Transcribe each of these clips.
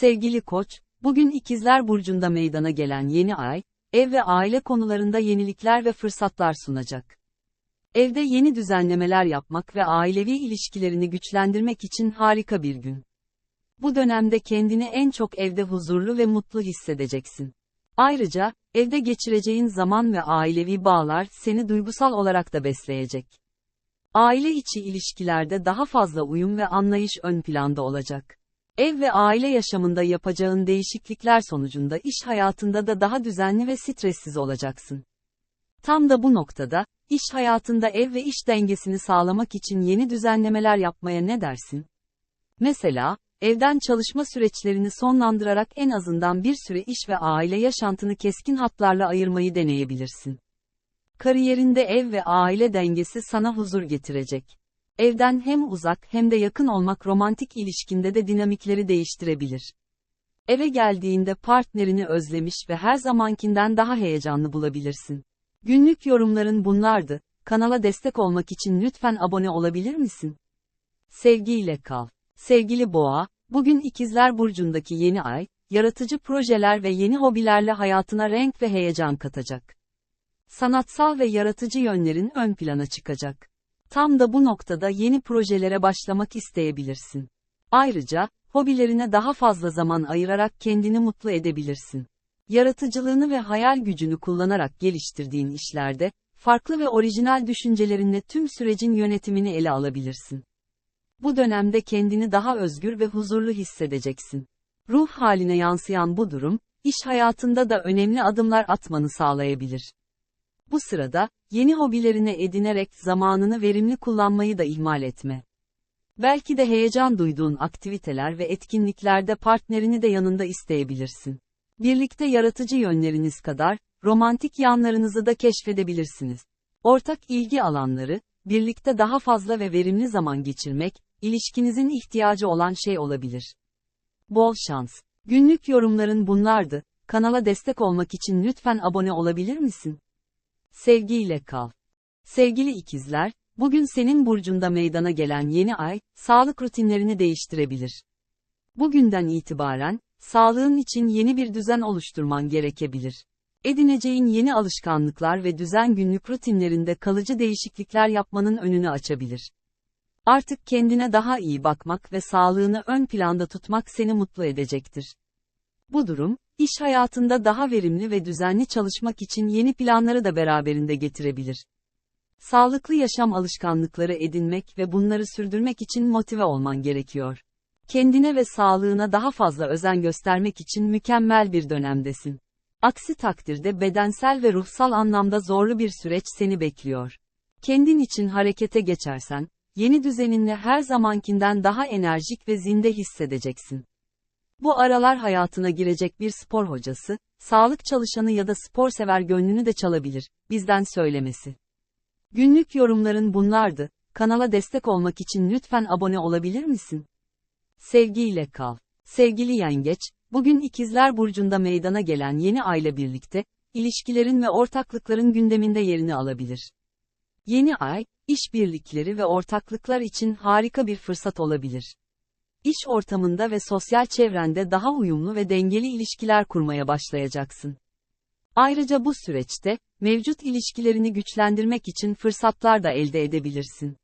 Sevgili Koç, bugün İkizler Burcu'nda meydana gelen yeni ay, ev ve aile konularında yenilikler ve fırsatlar sunacak. Evde yeni düzenlemeler yapmak ve ailevi ilişkilerini güçlendirmek için harika bir gün. Bu dönemde kendini en çok evde huzurlu ve mutlu hissedeceksin. Ayrıca, evde geçireceğin zaman ve ailevi bağlar seni duygusal olarak da besleyecek. Aile içi ilişkilerde daha fazla uyum ve anlayış ön planda olacak. Ev ve aile yaşamında yapacağın değişiklikler sonucunda iş hayatında da daha düzenli ve stressiz olacaksın. Tam da bu noktada, iş hayatında ev ve iş dengesini sağlamak için yeni düzenlemeler yapmaya ne dersin? Mesela, evden çalışma süreçlerini sonlandırarak en azından bir süre iş ve aile yaşantını keskin hatlarla ayırmayı deneyebilirsin. Kariyerinde ev ve aile dengesi sana huzur getirecek. Evden hem uzak hem de yakın olmak romantik ilişkinde de dinamikleri değiştirebilir. Eve geldiğinde partnerini özlemiş ve her zamankinden daha heyecanlı bulabilirsin. Günlük yorumların bunlardı. Kanala destek olmak için lütfen abone olabilir misin? Sevgiyle kal. Sevgili Boğa, bugün İkizler Burcu'ndaki yeni ay, yaratıcı projeler ve yeni hobilerle hayatına renk ve heyecan katacak. Sanatsal ve yaratıcı yönlerin ön plana çıkacak. Tam da bu noktada yeni projelere başlamak isteyebilirsin. Ayrıca, hobilerine daha fazla zaman ayırarak kendini mutlu edebilirsin. Yaratıcılığını ve hayal gücünü kullanarak geliştirdiğin işlerde, farklı ve orijinal düşüncelerinle tüm sürecin yönetimini ele alabilirsin. Bu dönemde kendini daha özgür ve huzurlu hissedeceksin. Ruh haline yansıyan bu durum, iş hayatında da önemli adımlar atmanı sağlayabilir. Bu sırada, yeni hobilerine edinerek zamanını verimli kullanmayı da ihmal etme. Belki de heyecan duyduğun aktiviteler ve etkinliklerde partnerini de yanında isteyebilirsin. Birlikte yaratıcı yönleriniz kadar, romantik yanlarınızı da keşfedebilirsiniz. Ortak ilgi alanları, birlikte daha fazla ve verimli zaman geçirmek, ilişkinizin ihtiyacı olan şey olabilir. Bol şans. Günlük yorumların bunlardı. Kanala destek olmak için lütfen abone olabilir misin? Sevgiyle kal. Sevgili ikizler, bugün senin burcunda meydana gelen yeni ay, sağlık rutinlerini değiştirebilir. Bugünden itibaren, sağlığın için yeni bir düzen oluşturman gerekebilir. Edineceğin yeni alışkanlıklar ve düzen günlük rutinlerinde kalıcı değişiklikler yapmanın önünü açabilir. Artık kendine daha iyi bakmak ve sağlığını ön planda tutmak seni mutlu edecektir. Bu durum, iş hayatında daha verimli ve düzenli çalışmak için yeni planları da beraberinde getirebilir. Sağlıklı yaşam alışkanlıkları edinmek ve bunları sürdürmek için motive olman gerekiyor. Kendine ve sağlığına daha fazla özen göstermek için mükemmel bir dönemdesin. Aksi takdirde bedensel ve ruhsal anlamda zorlu bir süreç seni bekliyor. Kendin için harekete geçersen, yeni düzeninle her zamankinden daha enerjik ve zinde hissedeceksin. Bu aralar hayatına girecek bir spor hocası, sağlık çalışanı ya da spor sever gönlünü de çalabilir, bizden söylemesi. Günlük yorumların bunlardı, kanala destek olmak için lütfen abone olabilir misin? Sevgiyle kal. Sevgili yengeç, bugün ikizler burcunda meydana gelen yeni ayla birlikte, ilişkilerin ve ortaklıkların gündeminde yerini alabilir. Yeni ay, işbirlikleri ve ortaklıklar için harika bir fırsat olabilir. İş ortamında ve sosyal çevrende daha uyumlu ve dengeli ilişkiler kurmaya başlayacaksın. Ayrıca bu süreçte, mevcut ilişkilerini güçlendirmek için fırsatlar da elde edebilirsin.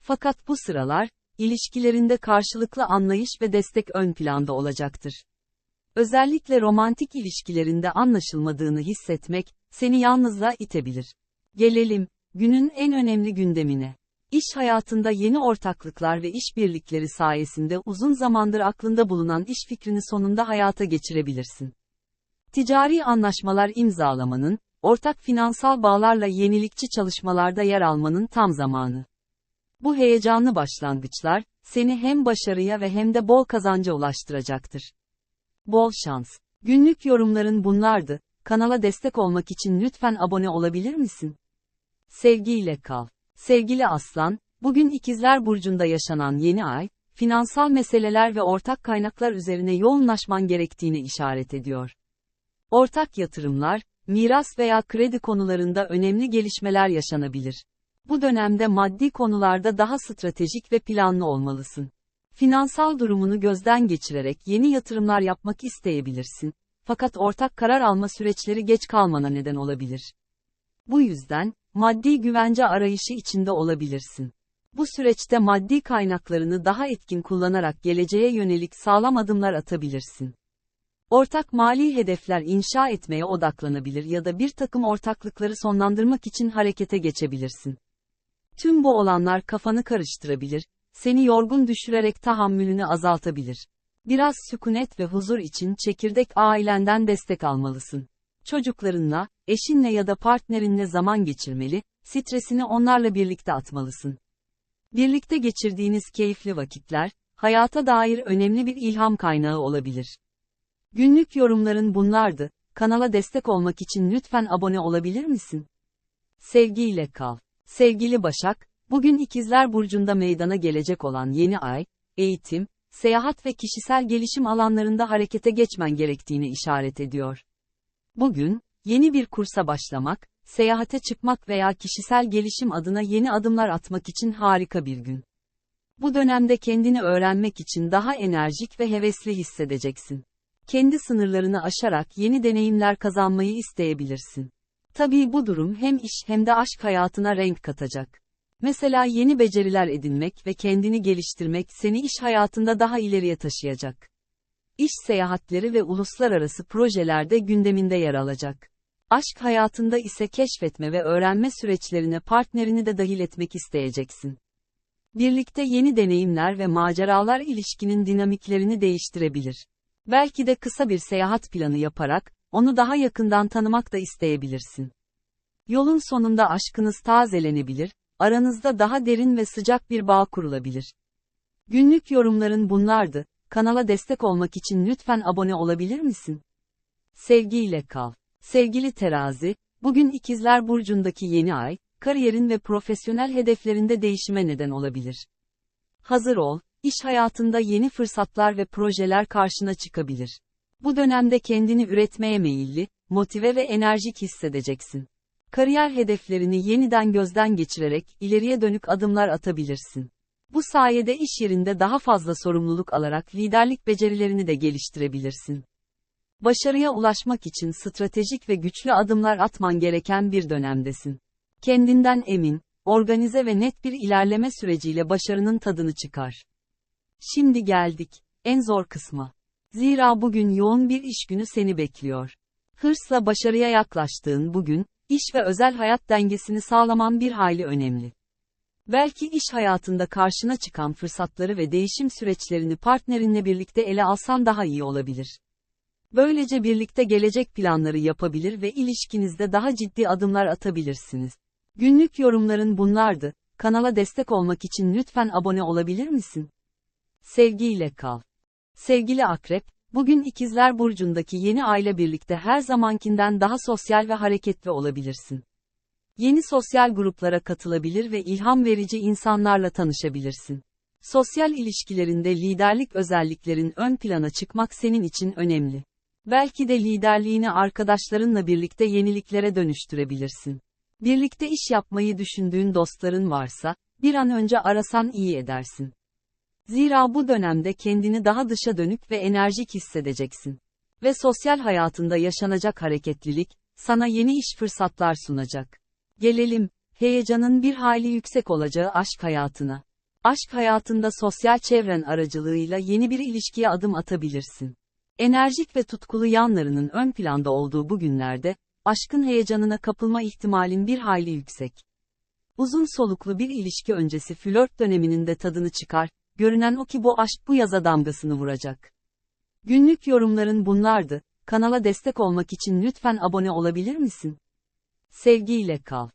Fakat bu sıralar, ilişkilerinde karşılıklı anlayış ve destek ön planda olacaktır. Özellikle romantik ilişkilerinde anlaşılmadığını hissetmek, seni yalnızlığa itebilir. Gelelim, günün en önemli gündemine. İş hayatında yeni ortaklıklar ve işbirlikleri sayesinde uzun zamandır aklında bulunan iş fikrini sonunda hayata geçirebilirsin. Ticari anlaşmalar imzalamanın, ortak finansal bağlarla yenilikçi çalışmalarda yer almanın tam zamanı. Bu heyecanlı başlangıçlar, seni hem başarıya ve hem de bol kazanca ulaştıracaktır. Bol şans. Günlük yorumların bunlardı. Kanala destek olmak için lütfen abone olabilir misin? Sevgiyle kal. Sevgili Aslan, bugün İkizler Burcu'nda yaşanan yeni ay, finansal meseleler ve ortak kaynaklar üzerine yoğunlaşman gerektiğini işaret ediyor. Ortak yatırımlar, miras veya kredi konularında önemli gelişmeler yaşanabilir. Bu dönemde maddi konularda daha stratejik ve planlı olmalısın. Finansal durumunu gözden geçirerek yeni yatırımlar yapmak isteyebilirsin. Fakat ortak karar alma süreçleri geç kalmana neden olabilir. Bu yüzden, maddi güvence arayışı içinde olabilirsin. Bu süreçte maddi kaynaklarını daha etkin kullanarak geleceğe yönelik sağlam adımlar atabilirsin. Ortak mali hedefler inşa etmeye odaklanabilir ya da bir takım ortaklıkları sonlandırmak için harekete geçebilirsin. Tüm bu olanlar kafanı karıştırabilir, seni yorgun düşürerek tahammülünü azaltabilir. Biraz sükunet ve huzur için çekirdek ailenden destek almalısın. Çocuklarınla, eşinle ya da partnerinle zaman geçirmeli, stresini onlarla birlikte atmalısın. Birlikte geçirdiğiniz keyifli vakitler, hayata dair önemli bir ilham kaynağı olabilir. Günlük yorumların bunlardı. Kanala destek olmak için lütfen abone olabilir misin? Sevgiyle kal. Sevgili Başak, bugün İkizler Burcu'nda meydana gelecek olan yeni ay, eğitim, seyahat ve kişisel gelişim alanlarında harekete geçmen gerektiğini işaret ediyor. Bugün, yeni bir kursa başlamak, seyahate çıkmak veya kişisel gelişim adına yeni adımlar atmak için harika bir gün. Bu dönemde kendini öğrenmek için daha enerjik ve hevesli hissedeceksin. Kendi sınırlarını aşarak yeni deneyimler kazanmayı isteyebilirsin. Tabii bu durum hem iş hem de aşk hayatına renk katacak. Mesela yeni beceriler edinmek ve kendini geliştirmek seni iş hayatında daha ileriye taşıyacak. İş seyahatleri ve uluslararası projelerde gündeminde yer alacak. Aşk hayatında ise keşfetme ve öğrenme süreçlerine partnerini de dahil etmek isteyeceksin. Birlikte yeni deneyimler ve maceralar ilişkinin dinamiklerini değiştirebilir. Belki de kısa bir seyahat planı yaparak, onu daha yakından tanımak da isteyebilirsin. Yolun sonunda aşkınız tazelenebilir, aranızda daha derin ve sıcak bir bağ kurulabilir. Günlük yorumların bunlardı. Kanala destek olmak için lütfen abone olabilir misin? Sevgiyle kal. Sevgili terazi, bugün ikizler burcundaki yeni ay, kariyerin ve profesyonel hedeflerinde değişime neden olabilir. Hazır ol, iş hayatında yeni fırsatlar ve projeler karşına çıkabilir. Bu dönemde kendini üretmeye meyilli, motive ve enerjik hissedeceksin. Kariyer hedeflerini yeniden gözden geçirerek ileriye dönük adımlar atabilirsin. Bu sayede iş yerinde daha fazla sorumluluk alarak liderlik becerilerini de geliştirebilirsin. Başarıya ulaşmak için stratejik ve güçlü adımlar atman gereken bir dönemdesin. Kendinden emin, organize ve net bir ilerleme süreciyle başarının tadını çıkar. Şimdi geldik, en zor kısma. Zira bugün yoğun bir iş günü seni bekliyor. Hırsla başarıya yaklaştığın bugün, iş ve özel hayat dengesini sağlaman bir hayli önemli. Belki iş hayatında karşına çıkan fırsatları ve değişim süreçlerini partnerinle birlikte ele alsan daha iyi olabilir. Böylece birlikte gelecek planları yapabilir ve ilişkinizde daha ciddi adımlar atabilirsiniz. Günlük yorumların bunlardı. Kanala destek olmak için lütfen abone olabilir misin? Sevgiyle kal. Sevgili Akrep, bugün İkizler Burcu'ndaki yeni aile birlikte her zamankinden daha sosyal ve hareketli olabilirsin. Yeni sosyal gruplara katılabilir ve ilham verici insanlarla tanışabilirsin. Sosyal ilişkilerinde liderlik özelliklerin ön plana çıkmak senin için önemli. Belki de liderliğini arkadaşlarınla birlikte yeniliklere dönüştürebilirsin. Birlikte iş yapmayı düşündüğün dostların varsa, bir an önce arasan iyi edersin. Zira bu dönemde kendini daha dışa dönük ve enerjik hissedeceksin. Ve sosyal hayatında yaşanacak hareketlilik, sana yeni iş fırsatlar sunacak. Gelelim, heyecanın bir hayli yüksek olacağı aşk hayatına. Aşk hayatında sosyal çevren aracılığıyla yeni bir ilişkiye adım atabilirsin. Enerjik ve tutkulu yanlarının ön planda olduğu bu günlerde, aşkın heyecanına kapılma ihtimalin bir hayli yüksek. Uzun soluklu bir ilişki öncesi flört döneminin de tadını çıkar, görünen o ki bu aşk bu yaza damgasını vuracak. Günlük yorumların bunlardı, kanala destek olmak için lütfen abone olabilir misin? Sevgiyle kal.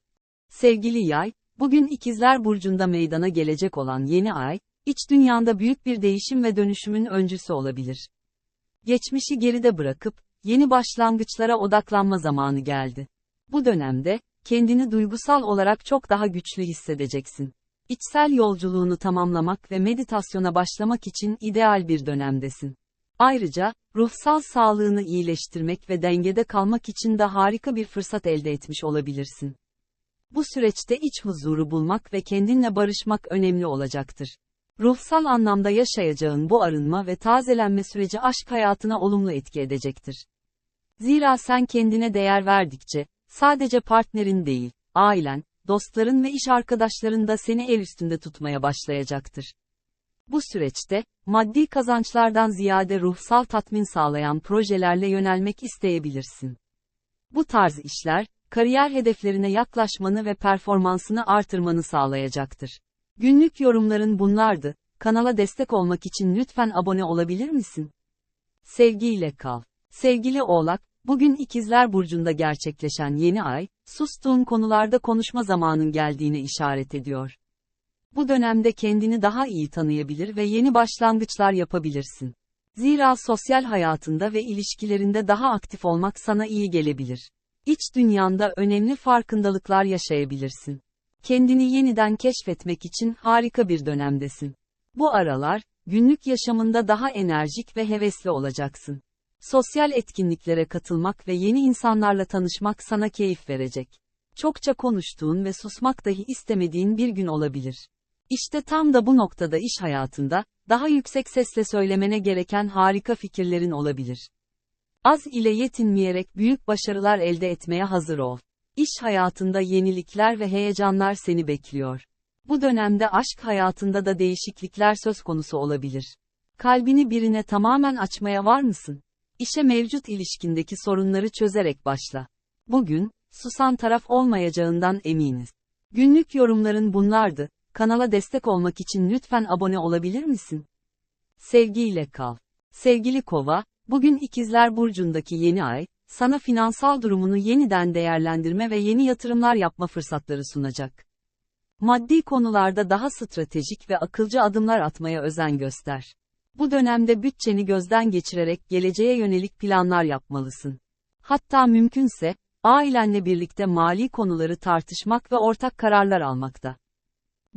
Sevgili yay, bugün ikizler burcunda meydana gelecek olan yeni ay, iç dünyanda büyük bir değişim ve dönüşümün öncüsü olabilir. Geçmişi geride bırakıp, yeni başlangıçlara odaklanma zamanı geldi. Bu dönemde, kendini duygusal olarak çok daha güçlü hissedeceksin. İçsel yolculuğunu tamamlamak ve meditasyona başlamak için ideal bir dönemdesin. Ayrıca, ruhsal sağlığını iyileştirmek ve dengede kalmak için de harika bir fırsat elde etmiş olabilirsin. Bu süreçte iç huzuru bulmak ve kendinle barışmak önemli olacaktır. Ruhsal anlamda yaşayacağın bu arınma ve tazelenme süreci aşk hayatına olumlu etki edecektir. Zira sen kendine değer verdikçe, sadece partnerin değil, ailen, dostların ve iş arkadaşların da seni el üstünde tutmaya başlayacaktır. Bu süreçte, maddi kazançlardan ziyade ruhsal tatmin sağlayan projelerle yönelmek isteyebilirsin. Bu tarz işler, kariyer hedeflerine yaklaşmanı ve performansını artırmanı sağlayacaktır. Günlük yorumların bunlardı. Kanala destek olmak için lütfen abone olabilir misin? Sevgiyle kal. Sevgili Oğlak, bugün İkizler Burcu'nda gerçekleşen yeni ay, sustuğun konularda konuşma zamanın geldiğini işaret ediyor. Bu dönemde kendini daha iyi tanıyabilir ve yeni başlangıçlar yapabilirsin. Zira sosyal hayatında ve ilişkilerinde daha aktif olmak sana iyi gelebilir. İç dünyanda önemli farkındalıklar yaşayabilirsin. Kendini yeniden keşfetmek için harika bir dönemdesin. Bu aralar, günlük yaşamında daha enerjik ve hevesli olacaksın. Sosyal etkinliklere katılmak ve yeni insanlarla tanışmak sana keyif verecek. Çokça konuştuğun ve susmak dahi istemediğin bir gün olabilir. İşte tam da bu noktada iş hayatında, daha yüksek sesle söylemene gereken harika fikirlerin olabilir. Az ile yetinmeyerek büyük başarılar elde etmeye hazır ol. İş hayatında yenilikler ve heyecanlar seni bekliyor. Bu dönemde aşk hayatında da değişiklikler söz konusu olabilir. Kalbini birine tamamen açmaya var mısın? İşe mevcut ilişkindeki sorunları çözerek başla. Bugün, susan taraf olmayacağından eminiz. Günlük yorumların bunlardı. Kanala destek olmak için lütfen abone olabilir misin? Sevgiyle kal. Sevgili Kova, bugün İkizler Burcu'ndaki yeni ay, sana finansal durumunu yeniden değerlendirme ve yeni yatırımlar yapma fırsatları sunacak. Maddi konularda daha stratejik ve akılcı adımlar atmaya özen göster. Bu dönemde bütçeni gözden geçirerek geleceğe yönelik planlar yapmalısın. Hatta mümkünse, ailenle birlikte mali konuları tartışmak ve ortak kararlar almakta.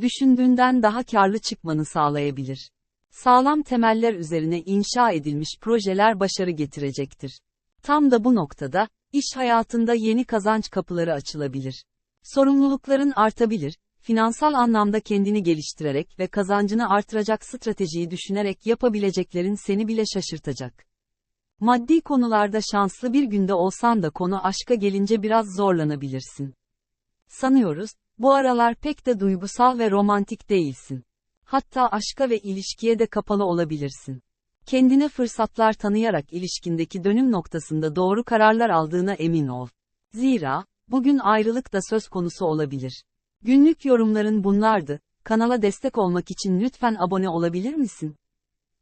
Düşündüğünden daha karlı çıkmanı sağlayabilir. Sağlam temeller üzerine inşa edilmiş projeler başarı getirecektir. Tam da bu noktada, iş hayatında yeni kazanç kapıları açılabilir. Sorumlulukların artabilir, finansal anlamda kendini geliştirerek ve kazancını artıracak stratejiyi düşünerek yapabileceklerin seni bile şaşırtacak. Maddi konularda şanslı bir günde olsan da konu aşka gelince biraz zorlanabilirsin. Sanıyoruz, bu aralar pek de duygusal ve romantik değilsin. Hatta aşka ve ilişkiye de kapalı olabilirsin. Kendine fırsatlar tanıyarak ilişkindeki dönüm noktasında doğru kararlar aldığına emin ol. Zira, bugün ayrılık da söz konusu olabilir. Günlük yorumların bunlardı. Kanala destek olmak için lütfen abone olabilir misin?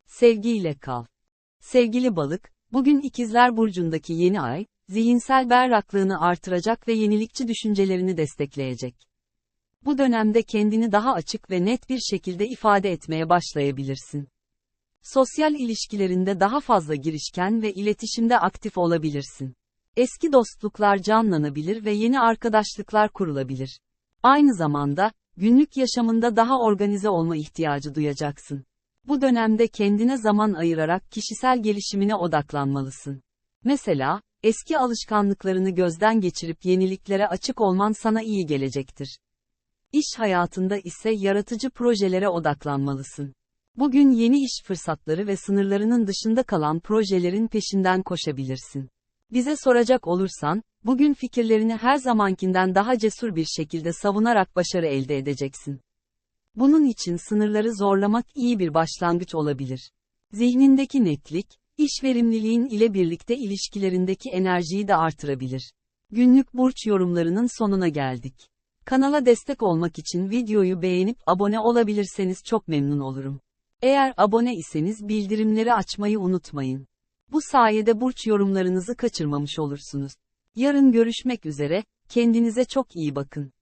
Sevgiyle kal. Sevgili balık, bugün İkizler Burcu'ndaki yeni ay, zihinsel berraklığını artıracak ve yenilikçi düşüncelerini destekleyecek. Bu dönemde kendini daha açık ve net bir şekilde ifade etmeye başlayabilirsin. Sosyal ilişkilerinde daha fazla girişken ve iletişimde aktif olabilirsin. Eski dostluklar canlanabilir ve yeni arkadaşlıklar kurulabilir. Aynı zamanda, günlük yaşamında daha organize olma ihtiyacı duyacaksın. Bu dönemde kendine zaman ayırarak kişisel gelişimine odaklanmalısın. Mesela, eski alışkanlıklarını gözden geçirip yeniliklere açık olman sana iyi gelecektir. İş hayatında ise yaratıcı projelere odaklanmalısın. Bugün yeni iş fırsatları ve sınırlarının dışında kalan projelerin peşinden koşabilirsin. Bize soracak olursan, bugün fikirlerini her zamankinden daha cesur bir şekilde savunarak başarı elde edeceksin. Bunun için sınırları zorlamak iyi bir başlangıç olabilir. Zihnindeki netlik, iş verimliliğin ile birlikte ilişkilerindeki enerjiyi de artırabilir. Günlük burç yorumlarının sonuna geldik. Kanala destek olmak için videoyu beğenip abone olabilirseniz çok memnun olurum. Eğer abone iseniz bildirimleri açmayı unutmayın. Bu sayede burç yorumlarınızı kaçırmamış olursunuz. Yarın görüşmek üzere, kendinize çok iyi bakın.